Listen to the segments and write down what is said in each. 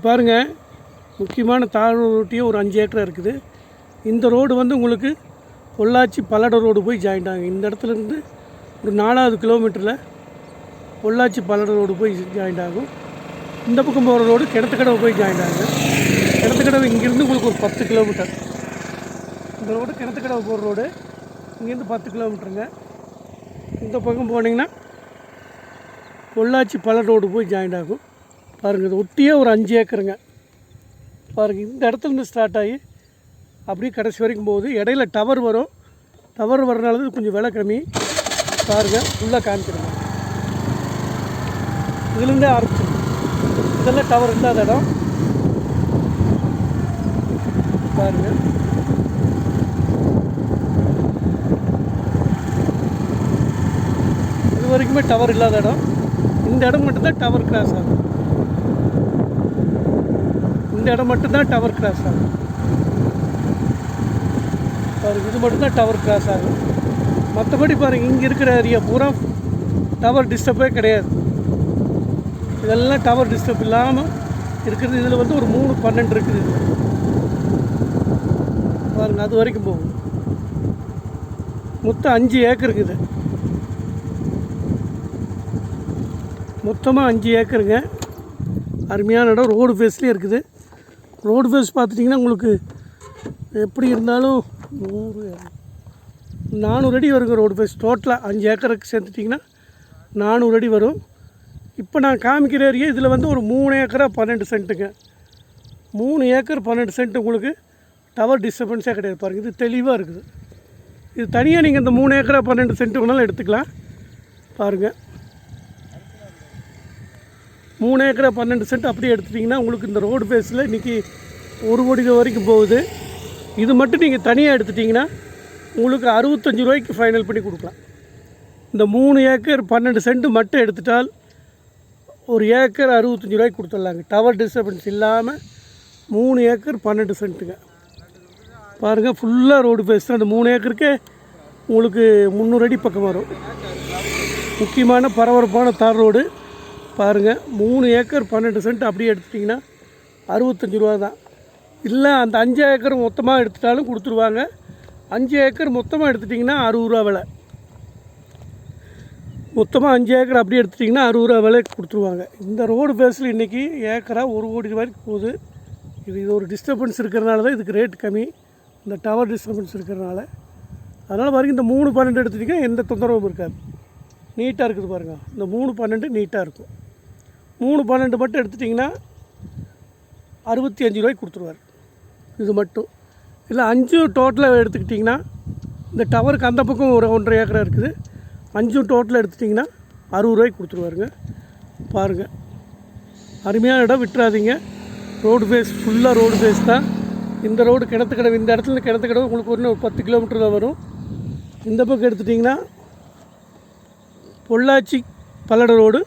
பாருங்கள் முக்கியமான தாழ்வட்டியே ஒரு அஞ்சு ஏக்கரா இருக்குது. இந்த ரோடு வந்து உங்களுக்கு பொள்ளாச்சி பல்லட ரோடு போய் ஜாயிண்ட் ஆகும் இந்த இடத்துல இருந்து ஒரு நாலாவது கிலோமீட்டரில் பொள்ளாச்சி பல்லட ரோடு போய் ஜாயிண்ட் ஆகும். இந்த பக்கம் போகிற ரோடு கிணத்துக்கடவை போய் ஜாயிண்ட் ஆகுது. கிணத்துக்கடவை இங்கேருந்து உங்களுக்கு ஒரு பத்து கிலோமீட்டர் இந்த ரோடு கிணத்துக்கடவை போகிற ரோடு இங்கேருந்து பத்து கிலோமீட்டருங்க இந்த பக்கம் போனீங்கன்னா பொள்ளாச்சி பல்லட ரோடு போய் ஜாயிண்ட் ஆகும். பாருங்கள் இது ஒட்டியே ஒரு அஞ்சு ஏக்கருங்க. பாருங்கள் இந்த இடத்துல இருந்து ஸ்டார்ட் ஆகி அப்படியே கடைசி வரைக்கும் போகுது. இடையில டவர் வரும். டவர் வரனால தான் கொஞ்சம் விலை கம்மி. பாருங்கள் ஃபுல்லாக காமிச்சிருங்க. இதுலேருந்தே ஆரம்பிச்சிருங்க. இதெல்லாம் டவர் இல்லாத இடம். பாருங்கள் இது வரைக்குமே டவர் இல்லாத இடம். இந்த இடம் மட்டும்தான் டவர் கிராஸ் ஆகும் இந்த இடம் மட்டும்தான் டவர் கிராஸ் ஆகும். பாருங்க இது மட்டும்தான் டவர் கிராஸ் ஆகும். மற்றபடி பாருங்க இங்கே இருக்கிற ஏரியா பூரா டவர் டிஸ்டர்பே கிடையாது. இதெல்லாம் டவர் டிஸ்டர்ப் இல்லாமல் இருக்கிறது. இதில் வந்து ஒரு மூணு பன்னெண்டு இருக்குது இது. பாருங்க அது வரைக்கும் போகும். மொத்தம் அஞ்சு ஏக்கர் இருக்குது. மொத்தமாக அஞ்சு ஏக்கருங்க அருமையான இடம். ரோடு ஃபேஸ்லேயே இருக்குது. ரோடு ஃபேஸ் பார்த்துட்டிங்கன்னா உங்களுக்கு எப்படி இருந்தாலும் நூறு நானூறு அடி வருங்க ரோடு ஃபேஸ். டோட்டலாக அஞ்சு ஏக்கருக்கு சேர்த்துட்டிங்கன்னா நானூறு அடி வரும். இப்போ நான் காமிக்கிற ஏரியா இதில் வந்து ஒரு மூணு ஏக்கரா பன்னெண்டு சென்ட்டுங்க. மூணு ஏக்கர் பன்னெண்டு சென்ட் உங்களுக்கு டவர் டிஸ்டர்பன்ஸே கிடையாது பாருங்கள் இது தெளிவாக இருக்குது. இது தனியாக நீங்கள் இந்த மூணு ஏக்கரா பன்னெண்டு சென்ட் வேணாலும் எடுத்துக்கலாம். பாருங்கள் மூணு ஏக்கரை பன்னெண்டு சென்ட் அப்படியே எடுத்துட்டிங்கன்னா உங்களுக்கு இந்த ரோடு பேஸில் இன்றைக்கி ஒரு கோடி ரூபா வரைக்கும் போகுது. இது மட்டும் நீங்கள் தனியாக எடுத்துட்டிங்கன்னா உங்களுக்கு அறுபத்தஞ்சு ரூபாய்க்கு ஃபைனல் பண்ணி கொடுக்கலாம். இந்த மூணு ஏக்கர் பன்னெண்டு சென்ட் மட்டும் எடுத்துட்டால் ஒரு ஏக்கர் அறுபத்தஞ்சு ரூபாய்க்கு கொடுத்துட்லாங்க. டவர் டிஸ்டர்பன்ஸ் இல்லாமல் மூணு ஏக்கர் பன்னெண்டு சென்ட்டுங்க. பாருங்கள் ஃபுல்லாக ரோடு பேஸ் தான். அந்த மூணு ஏக்கருக்கே உங்களுக்கு முந்நூறு அடி பக்கம் வரும். முக்கியமான பரபரப்பான தார் ரோடு பாருங்கள் மூணு ஏக்கர் பன்னெண்டு சென்ட் அப்படியே எடுத்துட்டிங்கன்னா அறுபத்தஞ்சு ரூபா தான். இல்லை அந்த அஞ்சு ஏக்கர் மொத்தமாக எடுத்துட்டாலும் கொடுத்துருவாங்க. அஞ்சு ஏக்கர் மொத்தமாக எடுத்துட்டிங்கன்னா அறுபது ரூபா விலை. மொத்தமாக அஞ்சு ஏக்கர் அப்படியே எடுத்துட்டிங்கன்னா அறுபது ரூபா விலை கொடுத்துருவாங்க. இந்த ரோடு பேஸில் இன்றைக்கி ஏக்கராக ஒரு கோடி ரூபாய்க்கு போகுது. இது இது ஒரு டிஸ்டர்பன்ஸ் இருக்கிறனால தான் இதுக்கு ரேட் கம்மி. இந்த டவர் டிஸ்டர்பன்ஸ் இருக்கிறனால அதனால் பாருங்கள் இந்த மூணு பன்னெண்டு எடுத்துட்டிங்கன்னா எந்த தொந்தரவும் இருக்காது. நீட்டாக இருக்குது பாருங்கள் இந்த மூணு பன்னெண்டு நீட்டாக இருக்கும். மூணு பன்னெண்டு மட்டும் எடுத்துட்டிங்கன்னா அறுபத்தி அஞ்சு ரூபாய்க்கு கொடுத்துருவார். இது மட்டும். இல்லை அஞ்சு டோட்டலாக எடுத்துக்கிட்டிங்கன்னா இந்த டவருக்கு அந்த பக்கம் ஒரு ஒன்றரை ஏக்கரா இருக்குது. அஞ்சும் டோட்டலாக எடுத்துட்டிங்கன்னா அறுபது ரூபாய்க்கு கொடுத்துருவாருங்க. பாருங்கள் அருமையான இடம் விட்டுறாதீங்க. ரோடு ஃபேஸ் ஃபுல்லாக ரோடு ஃபேஸ் தான். இந்த ரோடு கிணத்துக்கடவு இந்த இடத்துல கிணத்து கடவு உங்களுக்கு ஒரு ஒரு பத்து கிலோமீட்டர் தான் வரும். இந்த பக்கம் எடுத்துட்டிங்கன்னா பொள்ளாச்சி பல்லட ரோடு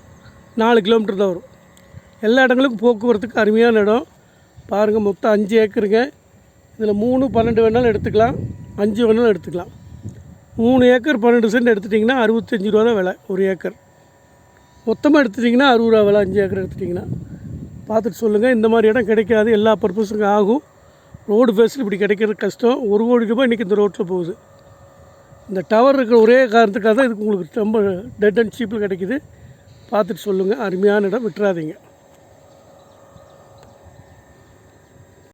நாலு கிலோமீட்டர் தான் வரும். எல்லா இடங்களுக்கும் போக்குவரத்துக்கு அருமையான இடம். பாருங்கள் மொத்தம் அஞ்சு ஏக்கருங்க. இதில் மூணு பன்னெண்டு வேணாலும் எடுத்துக்கலாம். அஞ்சு வேணாலும் எடுத்துக்கலாம். மூணு ஏக்கர் பன்னெண்டு சென்ட் எடுத்துட்டிங்கன்னா அறுபத்தஞ்சி ரூபா தான் விலை ஒரு ஏக்கர். மொத்தமாக எடுத்துட்டிங்கன்னா அறுபது ரூபா விலை அஞ்சு ஏக்கர் எடுத்துட்டிங்கன்னா. பார்த்துட்டு சொல்லுங்கள் இந்த மாதிரி இடம் கிடைக்காது எல்லா பர்பஸுக்கும் ஆகும். ரோடு ஃபேஸில் இப்படி கிடைக்கிறது கஷ்டம். ஒரு கோடி ரூபாய் இன்றைக்கி இந்த ரோட்டில் போகுது. இந்த டவர் இருக்கிற ஒரே காரணத்துக்காக தான் இதுக்கு உங்களுக்கு ரொம்ப டெட் அண்ட் சீப்பில் கிடைக்கிது. பார்த்துட்டு சொல்லுங்கள் அருமையான இடம். விட்டுறாதீங்க.